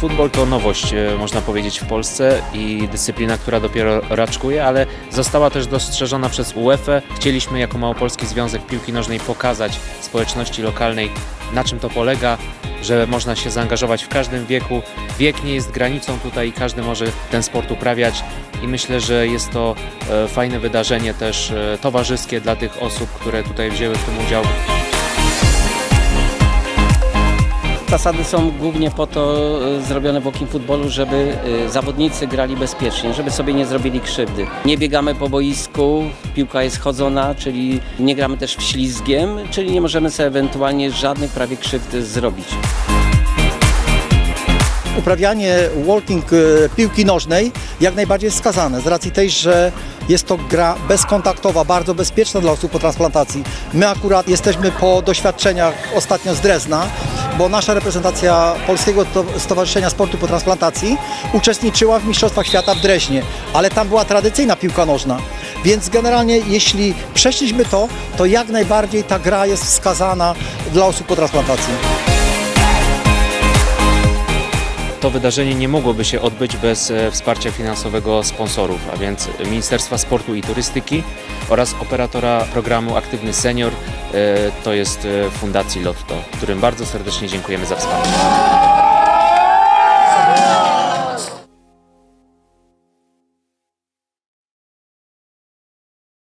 Futbol to nowość, e, można powiedzieć, w Polsce i dyscyplina, która dopiero raczkuje, ale została też dostrzeżona przez UEFA. Chcieliśmy jako Małopolski Związek Piłki Nożnej pokazać społeczności lokalnej, na czym to polega, że można się zaangażować w każdym wieku. Wiek nie jest granicą tutaj i każdy może ten sport uprawiać i myślę, że jest to e, fajne wydarzenie też e, towarzyskie dla tych osób, które tutaj wzięły w tym udział. Zasady są głównie po to e, zrobione w Walking Footballu, żeby e, zawodnicy grali bezpiecznie, żeby sobie nie zrobili krzywdy. Nie biegamy po boisku, piłka jest chodzona, czyli nie gramy też w ślizgiem, czyli nie możemy sobie ewentualnie żadnych prawie krzywd zrobić. uprawianie walking e, piłki nożnej jak najbardziej jest skazane z racji tej, że jest to gra bezkontaktowa, bardzo bezpieczna dla osób po transplantacji. My akurat jesteśmy po doświadczeniach ostatnio z Drezna, bo nasza reprezentacja Polskiego To- Stowarzyszenia Sportu po Transplantacji uczestniczyła w Mistrzostwach Świata w Dreźnie, ale tam była tradycyjna piłka nożna. Więc generalnie jeśli przeszliśmy to, to jak najbardziej ta gra jest wskazana dla osób po transplantacji. To wydarzenie nie mogłoby się odbyć bez e, wsparcia finansowego sponsorów, a więc Ministerstwa Sportu i Turystyki oraz operatora programu Aktywny Senior, e, to jest e, Fundacji Lotto, którym bardzo serdecznie dziękujemy za wsparcie.